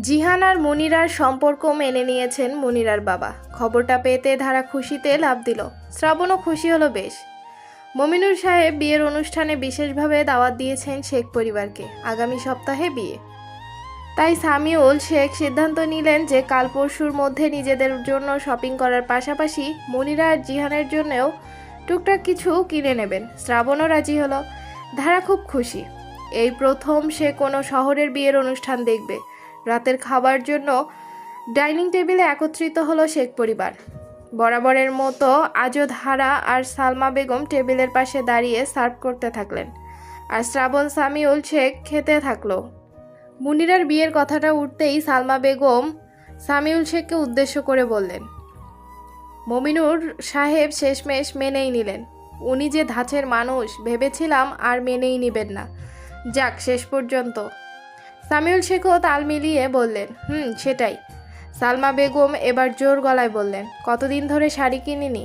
জিহান আর মনিরার সম্পর্ক মেনে নিয়েছেন মনিরার বাবা। খবরটা পেতে ধারা খুশিতে লাভ দিল। শ্রাবণও খুশি হলো বেশ। মমিনুর সাহেব বিয়ের অনুষ্ঠানে বিশেষভাবে দাওয়াত দিয়েছেন শেখ পরিবারকে। আগামী সপ্তাহে বিয়ে। তাই সামিউল শেখ সিদ্ধান্ত নিলেন যে কাল পরশুর মধ্যে নিজেদের জন্য শপিং করার পাশাপাশি মনিরা আর জিহানের জন্যও টুকটাক কিছু কিনে নেবেন। শ্রাবণও রাজি হলো। ধারা খুব খুশি। এই প্রথম সে কোনো শহরের বিয়ের অনুষ্ঠান দেখবে। রাতের খাবার জন্য ডাইনিং টেবিলে একত্রিত হলো শেখ পরিবার। বরাবরের মতো আজও ধারা আর সালমা বেগম টেবিলের পাশে দাঁড়িয়ে সার্ভ করতে থাকলেন আর শ্রাবণ সামিউল শেখ খেতে থাকল। মুনিরার বিয়ের কথাটা উঠতেই সালমা বেগম সামিউল শেখকে উদ্দেশ্য করে বললেন, মমিনুর সাহেব শেষমেশ মেনেই নিলেন। উনি যে ধাঁচের মানুষ, ভেবেছিলাম আর মেনেই নিবেন না। যাক, শেষ পর্যন্ত। সামিউল শেখও তাল মিলিয়ে বললেন, হুম, সেটাই। সালমা বেগম এবার জোর গলায় বললেন, কতদিন ধরে শাড়ি কিনিনি?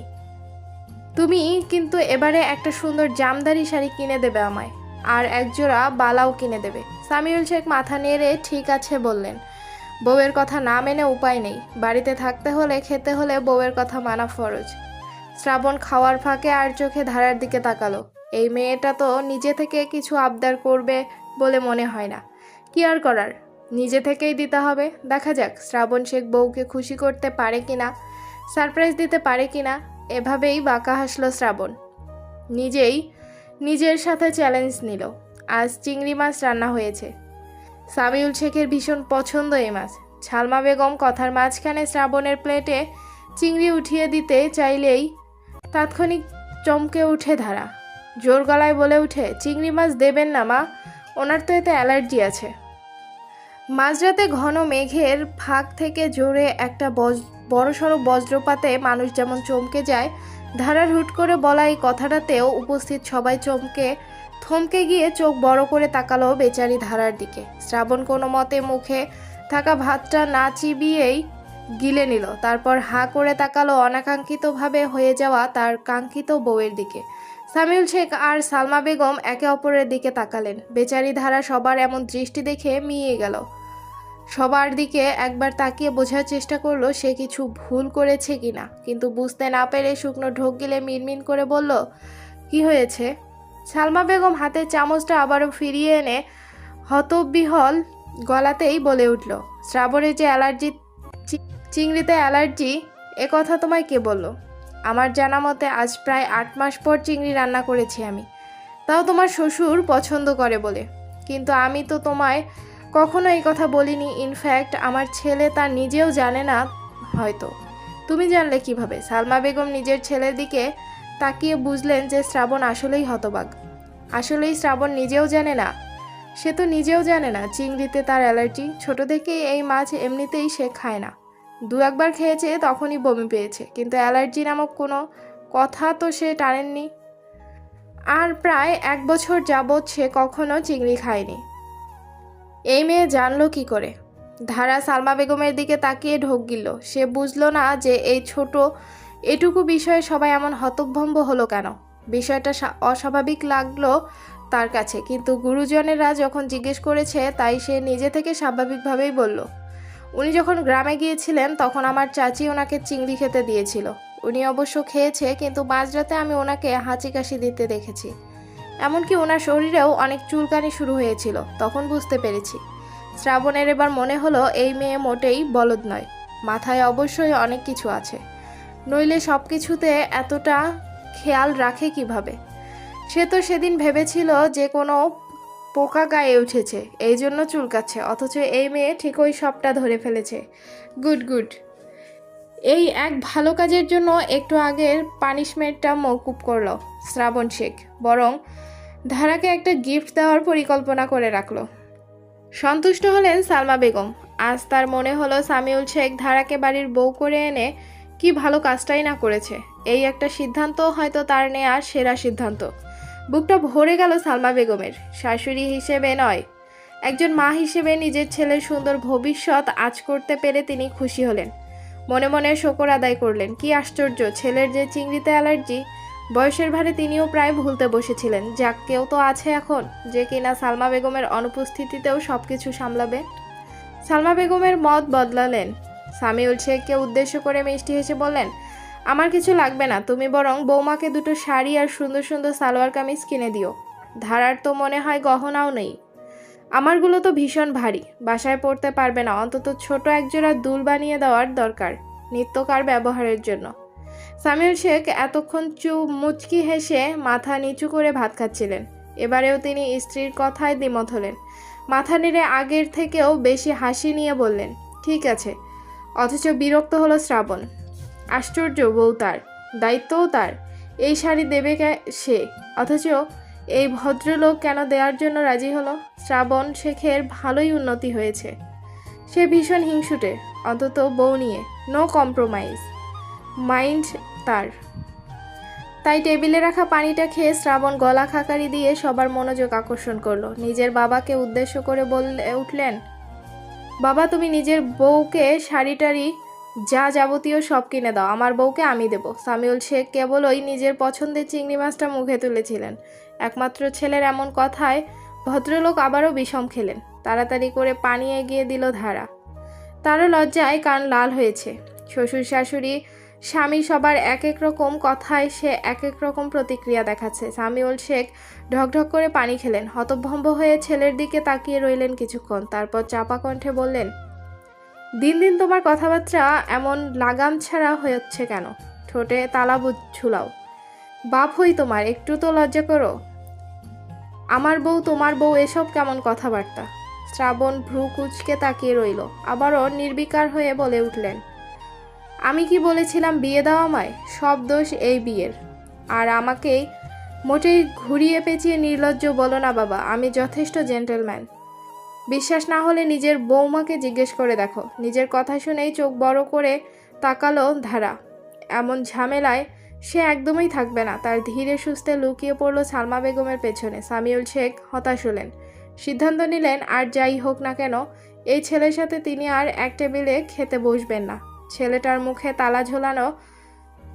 তুমি কিন্তু এবারে একটা সুন্দর জামদারি শাড়ি কিনে দেবে আমায়, আর একজোড়া বালাও কিনে দেবে। সামিউল শেখ মাথা নেড়ে, ঠিক আছে, বললেন। বউয়ের কথা না মেনে উপায় নেই, বাড়িতে থাকতে হলে, খেতে হলে বউয়ের কথা মানা ফরজ। শ্রাবণ খাওয়ার ফাঁকে আর চোখে ধারার দিকে তাকালো, এই মেয়েটা তো নিজে থেকে কিছু আবদার করবে বলে মনে হয় না। কি আর করার? নিজে থেকেই দিতে হবে। দেখা যাক, শ্রাবণ শেখ বউকে খুশি করতে পারে কি না সারপ্রাইজ দিতে পারে কিনা, এভাবেই বাঁকা হাসলো শ্রাবণ। নিজেই নিজের সাথে চ্যালেঞ্জ নিল। আজ চিংড়ি মাছ রান্না হয়েছে। সামিউল শেখের ভীষণ পছন্দ এই মাছ। ছালমা বেগম কথার মাঝখানে শ্রাবণের প্লেটে চিংড়ি উঠিয়ে দিতে চাইলেই তাৎক্ষণিক চমকে উঠে ধারা। জোর গলায় বলে উঠে চিংড়ি মাছ দেবেন না মা, ওনার তো এতে অ্যালার্জি আছে। মাঝরাতে ঘন মেঘের ফাঁক থেকে জোরে একটা বজ, বড়সড় বজ্রপাতে মানুষ যেমন চমকে যায়, ধারার হুট করে বলা এই কথাটাতেও উপস্থিত সবাই চমকে, থমকে গিয়ে চোখ বড় করে তাকালো বেচারি ধারার দিকে। শ্রাবণ কোনো মতে মুখে থাকা ভাতটা না চিবিয়েই গিলে নিল। তারপর হাঁ করে তাকালো অনাকাঙ্ক্ষিতভাবে হয়ে যাওয়া তার কাঙ্ক্ষিত বউয়ের দিকে। সামিউল শেখ আর সালমা বেগম একে অপরের দিকে তাকালেন। বেচারি ধারা সবার এমন দৃষ্টি দেখে মিয়ে গেল। সবার দিকে একবার তাকিয়ে বোঝার চেষ্টা করল সে কিছু ভুল করেছে কিনা। কিন্তু বুঝতে না পেরে শুকনো ঢোক গিলে মিনমিন করে বলল, কি হয়েছে? সালমা বেগম হাতের চামচটা আবারও ফিরিয়ে এনে হতবিহল গলাতেই বলে উঠল, শ্রাবণের যে অ্যালার্জি, চিংড়িতে অ্যালার্জি, এ কথা তোমায় কে বলল? আমার জানা মতে আজ প্রায় আট মাস পর চিংড়ি রান্না করেছি আমি। তাও তোমার শ্বশুর পছন্দ করে বলে। কিন্তু আমি তো তোমায় কখনো এই কথা বলিনি ইনফ্যাক্ট আমার ছেলে তা নিজেও জানে না, হয়তো। তুমি জানলে কীভাবে? সালমা বেগম নিজের ছেলের দিকে তাকিয়ে বুঝলেন যে শ্রাবণ আসলেই হতবাক। আসলেই শ্রাবণ নিজেও জানে না। সে তো নিজেও জানে না, চিংড়িতে তার অ্যালার্জি। ছোট থেকেই এই মাছ এমনিতেই সে খায় না। দু একবার খেয়েছে, তখনই বমি পেয়েছে। কিন্তু অ্যালার্জি নামক কোনো কথা তো সে টানেননি। আর প্রায় এক বছর যাবৎ সে কখনো চিংড়ি খায়নি। এই মেয়ে জানলো কি করে? ধারা সালমা বেগমের দিকে তাকিয়ে ঢোক গিল সে বুঝলো না যে এই ছোট, এটুকু বিষয়ে সবাই এমন হতভম্ব হলো কেন? বিষয়টা অস্বাভাবিক লাগল তার কাছে, কিন্তু গুরুজনেরা যখন জিজ্ঞেস করেছে তাই সে নিজে থেকে স্বাভাবিকভাবেই বলল, উনি যখন গ্রামে গিয়েছিলেন তখন আমার চাচি ওনাকে চিংড়ি খেতে দিয়েছিল। উনি অবশ্য খেয়েছে, কিন্তু মাঝরাতে আমি ওনাকে হাঁচি কাশি দিতে দেখেছি। এমনকি ওনার শরীরেও অনেক চুলকানি শুরু হয়েছিল, তখন বুঝতে পেরেছি। শ্রাবণের এবার মনে হলো এই মেয়ে মোটেই বলদ নয়, মাথায় অবশ্যই অনেক কিছু আছে। নইলে সব কিছুতে এতটা খেয়াল রাখে কীভাবে? সে তো সেদিন ভেবেছিল যে কোনো পোকা গায়ে উঠেছে, এই জন্য চুলকাচ্ছে, অথচ এই মেয়ে ঠিকই সবটা ধরে ফেলেছে। Good good. এই এক ভালো কাজের জন্য একটু আগের পানিশমেন্টটা মৌকুব করল শ্রাবণ শেখ, বরং ধারাকে একটা গিফট দেওয়ার পরিকল্পনা করে রাখল। সন্তুষ্ট হলেন সালমা বেগম। আজ তার মনে হলো সামিউল শেখ ধারাকে বাড়ির বউ করে এনে কি ভালো কাজটাই না করেছে। এই একটা সিদ্ধান্ত হয়তো তার নেওয়া সেরা সিদ্ধান্ত। বুকটা ভরে গেল সালমা বেগমের। শাশুড়ি হিসেবে নয়, একজন মা হিসেবে নিজের ছেলের সুন্দর ভবিষ্যৎ আজ করতে পেরে তিনি খুশি হলেন। মনে মনে শকর আদায় করলেন, কি আশ্চর্য, ছেলের যে চিংড়িতে অ্যালার্জি বয়সের ভারে তিনিও প্রায় ভুলতে বসেছিলেন। যাক, কেউ তো আছে এখন, যে কিনা সালমা বেগমের অনুপস্থিতিতেও সব কিছু সামলাবে। সালমা বেগমের মত বদলালেন। সামিউল শেখকে উদ্দেশ্য করে মিষ্টি হেসে বললেন, আমার কিছু লাগবে না, তুমি বরং বৌমাকে দুটো শাড়ি আর সুন্দর সুন্দর সালোয়ার কামিজ কিনে দিও। ধারার তো মনে হয় গহনাও নেই। আমারগুলো তো ভীষণ ভারী, বাসায় পড়তে পারবে না, অন্তত ছোট একজোড়া দুল বানিয়ে দেওয়ার দরকার, নিত্যকার ব্যবহারের জন্য। সামিউল শেখ এতক্ষণ চু মুচকি হেসে মাথা নিচু করে ভাত খাচ্ছিলেন। এবারেও তিনি স্ত্রীর কথায় দ্বিমত হলেন। মাথা নেড়ে আগের থেকেও বেশি হাসি নিয়ে বললেন, ঠিক আছে। অথচ বিরক্ত হলো শ্রাবণ। আশ্চর্য, বউ তার, দায়িত্বও তার। এই শাড়ি দেবে সে? অথচ এই ভদ্রলোক কেন দেওয়ার জন্য রাজি হলো? শ্রাবণ শেখের ভালোই উন্নতি হয়েছে। সে ভীষণ হিংসুটে, অন্তত বউ নিয়ে। নো কম্প্রোমাইজ মাইন্ড তার। তাই টেবিলে রাখা পানিটা খেয়ে শ্রাবণ গলা খাকারি দিয়ে সবার মনোযোগ আকর্ষণ করল। নিজের বাবাকে উদ্দেশ্য করে বললে, উঠলেন, বাবা, তুমি নিজের বউকে শাড়ি টাড়ি যা যাবতীয় সব কিনে দাও। আমার বউকে আমি দেব। সামিউল শেখ কেবলই নিজের পছন্দের চিংড়ি মাছটা মুখে তুলেছিলেন। একমাত্র ছেলের এমন কথায় ভদ্রলোক আবারও বিষম খেলেন। তাড়াতাড়ি করে পানি এগিয়ে দিল ধারা। তারও লজ্জায় কান লাল হয়েছে। শ্বশুর শাশুড়ি স্বামী সবার এক এক রকম কথায় সে এক এক রকম প্রতিক্রিয়া দেখাচ্ছে। সামিউল শেখ ঢকঢক করে পানি খেলেন। হতভম্ব হয়ে ছেলের দিকে তাকিয়ে রইলেন কিছুক্ষণ। তারপর চাপা কণ্ঠে বললেন, দিন দিন তোমার কথাবার্তা এমন লাগাম ছাড়া হচ্ছে কেন? ঠোঁটে তালা ঝুলাও। বাপ হই তোমার, একটু তো লজ্জা করো। আমার বউ, তোমার বউ, এসব কেমন কথাবার্তা? শ্রাবণ ভ্রু কুচকে তাকিয়ে রইল। আবারও নির্বিকার হয়ে বলে উঠলেন আমি কি বলেছিলাম বিয়ে দাও আমায়? সব দোষ এই বিয়ের। আর আমাকে মোটেই ঘুরিয়ে পেঁচিয়ে নির্লজ্জ বলো না বাবা, আমি যথেষ্ট জেন্টেলম্যান। বিশ্বাস না হলে নিজের বৌমাকে জিজ্ঞেস করে দেখো। নিজের কথা শুনেই চোখ বড় করে তাকালো ধারা। এমন ঝামেলায় সে একদমই থাকবে না। তার ধীরে সুস্থে লুকিয়ে পড়ল সালমা বেগমের পেছনে। সামিউল শেখ হতাশ হলেন। সিদ্ধান্ত নিলেন, আর যাই হোক না কেন, এই ছেলের সাথে তিনি আর এক টেবিলে খেতে বসবেন না। ছেলেটার মুখে তালা ঝোলানো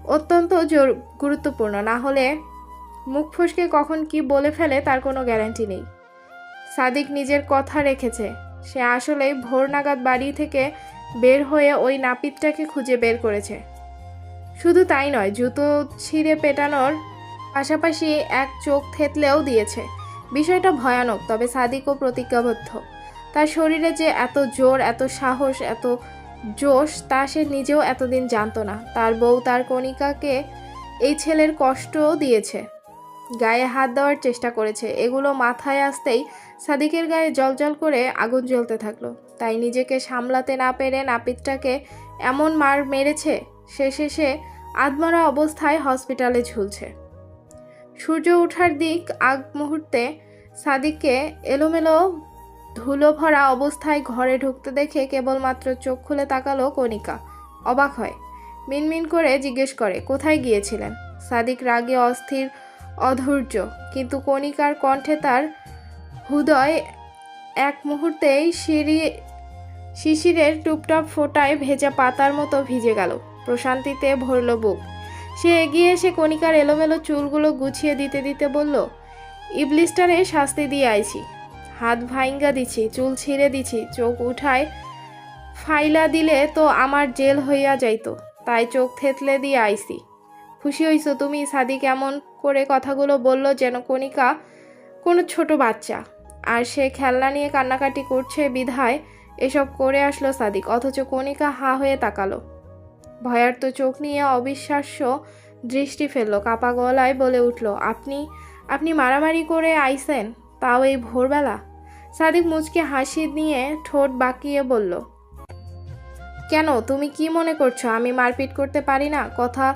অত্যন্ত জোর গুরুত্বপূর্ণ। না হলে মুখ ফসকে কখন কি বলে ফেলে তার কোনো গ্যারান্টি নেই। সাদিক নিজের কথা রেখেছে। সে আসলেই ভোর নাগাদ বাড়ি থেকে বের হয়ে ওই নাপিতটাকে খুঁজে বের করেছে। শুধু তাই নয়, জুতো ছিঁড়ে পেটানোর পাশাপাশি এক চোখ থেতলেও দিয়েছে। বিষয়টা ভয়ানক, তবে সাদিকও প্রতিজ্ঞাবদ্ধ। তার শরীরে যে এত জোর, এত সাহস, এত জোশ তা সে নিজেও এতদিন জানতো না। তার বউ তার কণিকাকে এই ছেলের কষ্টও দিয়েছে। গায়ে হাত দেওয়ার চেষ্টা করেছে। এগুলো মাথায় আসতেই সাদিকের গায়ে জলজল করে আগুন জ্বলতে থাকল। তাই নিজেকে সামলাতে না পেরে নাপিতটাকে এমন মার মেরেছে, শেষে সে আধমরা অবস্থায় হসপিটালে ঝুলছে। সূর্য ওঠার দিক, আগ মুহূর্তে সাদিককে এলোমেলো ধুলো ভরা অবস্থায় ঘরে ঢুকতে দেখে কেবলমাত্র চোখ খুলে তাকালো কণিকা। অবাক হয়। মিনমিন করে জিজ্ঞেস করে, কোথায় গিয়েছিলেন? সাদিক রাগে অস্থির, অধৈর্য, কিন্তু কণিকার কণ্ঠে তার হৃদয় এক মুহূর্তেই সিঁড়ি, শিশিরের টুপটাপ ফোটায় ভেজা পাতার মতো ভিজে গেল। প্রশান্তিতে ভরল বুক। সে এগিয়ে এসে কণিকার এলোমেলো চুলগুলো গুছিয়ে দিতে দিতে বলল ইবলিস্টারে শাস্তি দিয়ে আইছি। হাত ভাইঙ্গা দিছি, চুল ছিঁড়ে দিছি, চোখ উঠায় ফাইলা দিলে তো আমার জেল হইয়া যাইতো, তাই চোখ থেতলে দিয়ে আইসি খুশি হইছো তুমি? সাদিক এমন করে কথাগুলো বলল যেন কণিকা কোনো ছোট বাচ্চা। আর সে খেলনা নিয়ে কান্নাকাটি করছে বিধায় এসব করে আসলো সাদিক, অথচ কণিকা হা হয়ে তাকালো। ভয়ার্ত চোখ নিয়ে অবিশ্বাস্য দৃষ্টি ফেলল, কাপা গলায় বলে উঠল, আপনি আপনি মারামারি করে আইসেন তাও এই ভোরবেলা? সাদিক মুচকে হাসি নিয়ে ঠোঁট বাঁকিয়ে বলল, কেন? তুমি কি মনে করছ? আমি মারপিট করতে পারি না? কথা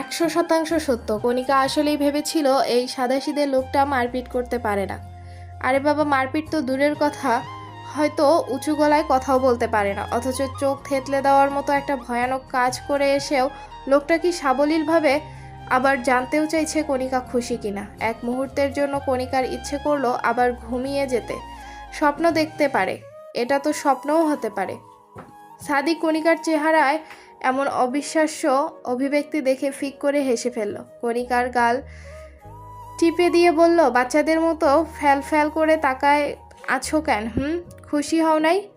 একশো শতাংশ সত্য। কণিকা আসলেই ভেবেছিল এই সাদাসিদে লোকটা মারপিট করতে পারে না। আরে বাবা, মারপিট তো দূরের কথা। হয়তো উঁচু গলায় কথাও বলতে পারে না। অথচ চোখ থেতলে দেওয়ার মতো একটা ভয়ানক কাজ করে এসেও লোকটা কি সাবলীলভাবে আবার জানতেও চাইছে কণিকা খুশি কিনা। এক মুহূর্তের জন্য কণিকার ইচ্ছে করল আবার ঘুমিয়ে যেতে। স্বপ্ন দেখতে পারে। এটা তো স্বপ্নও হতে পারে। সাদিক কণিকার চেহারায় এমন অবিশ্বাস্য অভিব্যক্তি দেখে ফিক করে হেসে ফেলল। কণিকার গাল টিপে দিয়ে বলল, বাচ্চাদের মতো ফ্যাল ফ্যাল করে তাকায় আছো কেন, হুম? খুশি হও নাই?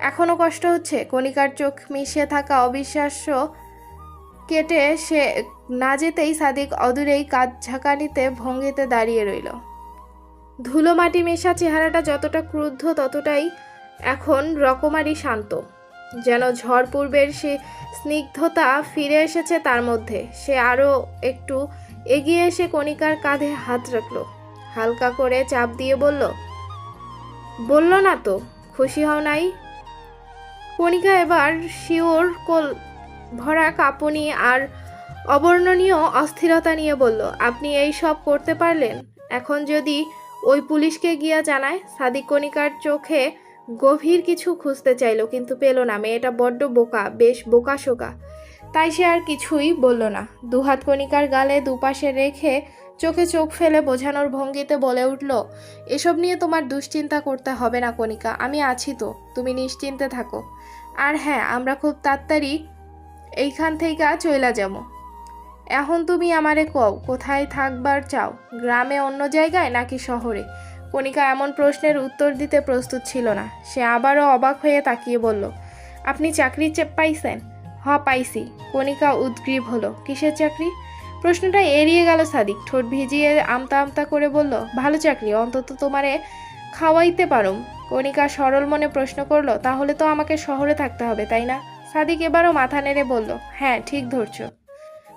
এখনও কষ্ট হচ্ছে? কণিকার চোখ মিশে থাকা অবিশ্বাস্য কেটে সে না যেতেই সাদিক অদূরেই কাজ ঝাঁকানিতে ভঙ্গিতে দাঁড়িয়ে রইল। ধুলো মাটি মেশা চেহারাটা যতটা ক্রুদ্ধ ততটাই এখন রকমারি শান্ত। যেন ঝড় পূর্বের সে স্নিগ্ধতা ফিরে এসেছে তার মধ্যে। সে আরও একটু এগিয়ে এসে কণিকার কাঁধে হাত রাখল। হালকা করে চাপ দিয়ে বলল বলল না তো, খুশি হও নাই? কণিকা এবার শিওর কোল ভরা কাঁপুনি আর অবর্ণনীয় অস্থিরতা নিয়ে বলল, আপনি এই সব করতে পারলেন? এখন যদি ওই পুলিশকে গিয়া জানায়, সাদিক কণিকার চোখে গভীর কিছু খুঁজতে চাইলো, কিন্তু পেল না। মেয়েটা বড্ড বোকা, বেশ বোকা শোকা। তাই সে আর কিছুই বলল না। দুহাত কণিকার গালে দুপাশে রেখে চোখে চোখ ফেলে বোঝানোর ভঙ্গিতে বলে উঠল, এসব নিয়ে তোমার দুশ্চিন্তা করতে হবে না কণিকা, আমি আছি তো, তুমি নিশ্চিন্তে থাকো। আর হ্যাঁ আমরা খুব তাড়াতাড়ি এইখান থেকে চইলা যাব। এখন তুমি আমারে কও, কোথায় থাকবার চাও? গ্রামে অন্য জায়গায় নাকি শহরে? কণিকা এমন প্রশ্নের উত্তর দিতে প্রস্তুত ছিল না। সে আবারও অবাক হয়ে তাকিয়ে বলল, আপনি চাকরি পাইছেন? হ, পাইছি। কণিকা উদ্গ্রীব হলো, কিসের চাকরি? প্রশ্নটা এড়িয়ে গেল সাদিক, ঠোঁট ভিজিয়ে আমতা আমতা করে বলল, ভালো চাকরি, অন্তত তোমারে খাওয়াইতে পারুম। কণিকা সরল মনে প্রশ্ন করল, তাহলে তো আমাকে শহরে থাকতে হবে, তাই না? সাদিক এবারও মাথা নেড়ে বলল হ্যাঁ ঠিক ধরছ।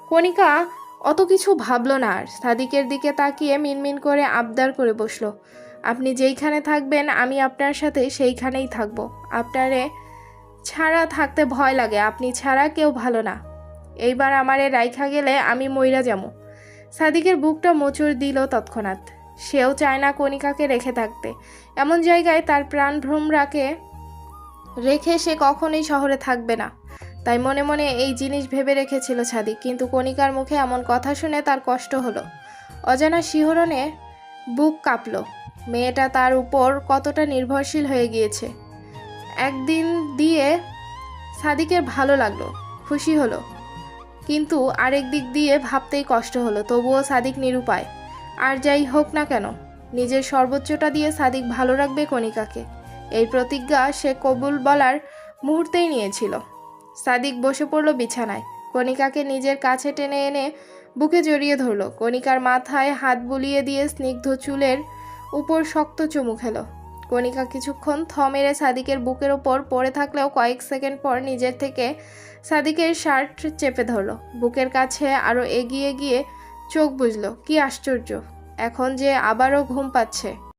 কণিকা অত কিছু ভাবলো না আর। সাদিকের দিকে তাকিয়ে মিনমিন করে আবদার করে বসল, আপনি যেইখানে থাকবেন, আমি আপনার সাথে সেইখানেই থাকব। আপনারে ছাড়া থাকতে ভয় লাগে, আপনি ছাড়া কেউ ভালো না। এইবার আমারে রাইখা গেলে আমি মইরা যাব। সাদিকের বুকটা মোচড় দিল তৎক্ষণাৎ। সেও চায় না কণিকাকে রেখে থাকতে। এমন জায়গায় তার প্রাণ ভ্রমরাকে রেখে সে কখনোই শহরে থাকবে না। তাই মনে মনে এই জিনিস ভেবে রেখেছিল সাদিক কিন্তু কণিকার মুখে এমন কথা শুনে তার কষ্ট হলো। অজানা শিহরণে বুক কাঁপলো। মেয়েটা তার উপর কতটা নির্ভরশীল হয়ে গিয়েছে। একদিন দিয়ে সাদিকের ভালো লাগল, খুশি হলো। কিন্তু আরেক দিক দিয়ে ভাবতেই কষ্ট হলো, তবুও সাদিক নিরুপায়। আর যাই হোক না কেন, নিজের সর্বোচ্চটা দিয়ে সাদিক ভালো রাখবে কণিকাকে। এই প্রতিজ্ঞা সে কবুল বলার মুহূর্তেই নিয়েছিল। সাদিক বসে পড়ল বিছানায়। কণিকাকে নিজের কাছে টেনে এনে বুকে জড়িয়ে ধরল। কণিকার মাথায় হাত বুলিয়ে দিয়ে স্নিগ্ধ চুলের উপর শক্ত চুমু খেলো। কণিকা কিছুক্ষণ থ মেরে সাদিকের বুকের ওপর পড়ে থাকলেও কয়েক সেকেন্ড পর নিজের থেকে সাদিকের শার্ট চেপে ধরলো। বুকের কাছে আরও এগিয়ে গিয়ে চোখ বুঝলো কি আশ্চর্য! এখন যে আবারও ঘুম পাচ্ছে।